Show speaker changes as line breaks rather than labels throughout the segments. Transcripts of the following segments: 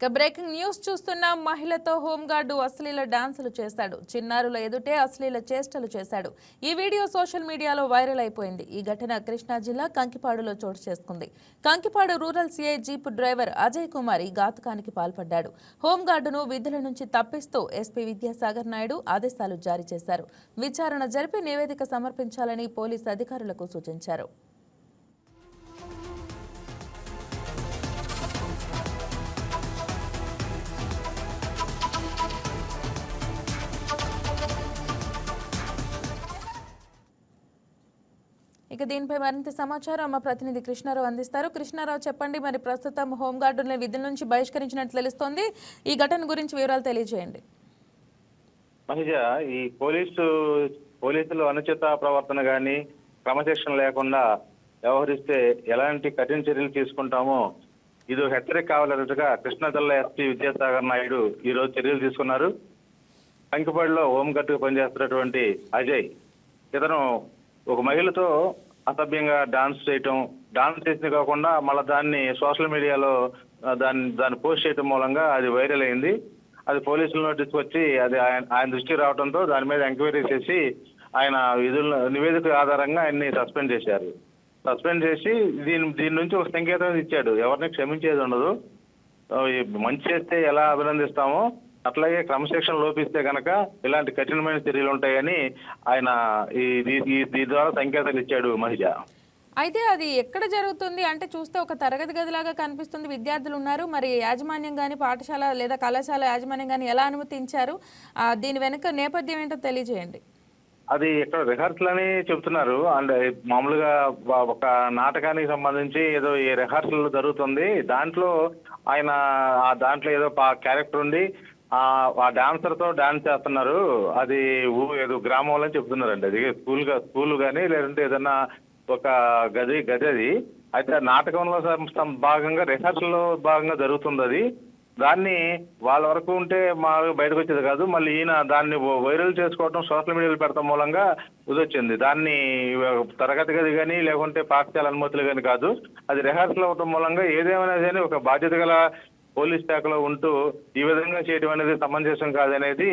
ఇక breaking news చూస్తున్న మహిళతో home guard అశ్లీల డాన్సులు చేశాడు. చిన్నారుల ఎదుటే అశ్లీల చేష్టలు చేశాడు. ఈ వీడియో సోషల్ మీడియాలో వైరల్ అయిపోయింది. ఈ ఘటన కృష్ణా జిల్లా కంకిపాడులో చోటు చేసుకుంది. Kankipadu rural CI jeep driver Ajay Kumar ఈ ఘాతుకానికి పాల్పడ్డాడు. హోంగార్డును విధుల నుంచి తప్పిస్తూ ఎస్పీ విద్యాసాగర్ నాయుడు ఆదేశాలు జారీ చేశారు. విచారణ జరిపి నివేదిక సమర్పించాలని పోలీసు అధికారులకు సూచించారు. ఇక దీనిపై మరింత సమాచారం మా ప్రతినిధి కృష్ణారావు అందిస్తారు. కృష్ణారావు చెప్పండి మరి ప్రస్తుతం హోంగార్డులను విధుల నుంచి బహిష్కరించినట్లు తెలుస్తోంది. ఈ ఘటన గురించి వివరాలు తెలియజేయండి.
మహిజ ఈ పోలీసు పోలీసులు అనుచిత ప్రవర్తన కానీ క్రమశిక్షణ లేకుండా వ్యవహరిస్తే ఎలాంటి కఠిన చర్యలు తీసుకుంటామో ఇది హెచ్చరిక కావాలన్నట్టుగా కృష్ణా జిల్లా ఎస్పీ విద్యాసాగర్ నాయుడు ఈ రోజు చర్యలు తీసుకున్నారు. కంకిపాడులో హోంగార్డుగా పనిచేస్తున్నటువంటి అజయ్ ఇతను ఒక మహిళతో అసభ్యంగా డాన్స్ చేయటం డాన్స్ చేసింది కాకుండా మళ్ళీ దాన్ని సోషల్ మీడియాలో దాన్ని దాన్ని పోస్ట్ చేయటం మూలంగా అది వైరల్ అయింది. అది పోలీసుల నోటీస్కి వచ్చి అది ఆయన ఆయన దృష్టికి రావడంతో దాని మీద ఎంక్వైరీ చేసి ఆయన విధుల నివేదిక ఆధారంగా ఆయన్ని సస్పెండ్ చేశారు. సస్పెండ్ చేసి దీని దీని నుంచి ఒక సంకేతం ఇచ్చాడు. ఎవరిని క్షమించేది ఉండదు. మంచి చేస్తే ఎలా అభినందిస్తామో అట్లాగే క్రమశిక్షణ లోపిస్తే కనుక ఇలాంటి కఠినమైన చర్యలు ఉంటాయని ఆయన ఈ దీని ద్వారా సంకేతాలు ఇచ్చాడు మహిళ.
అయితే అది ఎక్కడ జరుగుతుంది? అంటే చూస్తే ఒక తరగతి గదిలాగా కనిపిస్తుంది. విద్యార్థులు ఉన్నారు. మరి యాజమాన్యం కానీ పాఠశాల లేదా కళాశాల యాజమాన్యం కానీ ఎలా అనుమతించారు? దీని వెనుక నేపథ్యం ఏంటో తెలియజేయండి.
అది ఇక్కడ రిహార్సల్ అని చెప్తున్నారు అండ్ మామూలుగా ఒక నాటకానికి సంబంధించి ఏదో ఈ రిహార్సల్ జరుగుతుంది. దాంట్లో ఆయన ఆ దాంట్లో ఏదో క్యారెక్టర్ ఉండి ఆ డాన్సర్తో డాన్సర్తో డాన్స్ చేస్తున్నారు. అది ఊ- ఏదో గ్రామంలో చెప్తున్నారండి. అది స్కూల్గా స్కూల్ కానీ లేదంటే ఏదన్నా ఒక గది గది అది. అయితే నాటకంలో భాగంగా రిహార్సల్లో భాగంగా జరుగుతుంది అది. దాన్ని వాళ్ళ వరకు ఉంటే మా బయటకు వచ్చేది కాదు. మళ్ళీ ఈయన దాన్ని వైరల్ చేసుకోవడం సోషల్ మీడియాలో పెడతాం మూలంగా ఉదొచ్చింది దాన్ని తరగతి గది కానీ లేకుంటే పాఠశాల అనుమతులు కానీ కాదు. అది రిహార్సల్ అవటం మూలంగా ఏదేమైనా కానీ ఒక బాధ్యత గల పోలీస్ శాఖలో ఉంటూ ఈ విధంగా చేయడం అనేది సమంజసం కాదనేది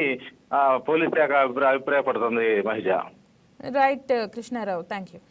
ఆ, పోలీస్ శాఖ అభిప్రాయ అభిప్రాయపడుతుంది మహిళ.
రైట్ కృష్ణారావు. Thank you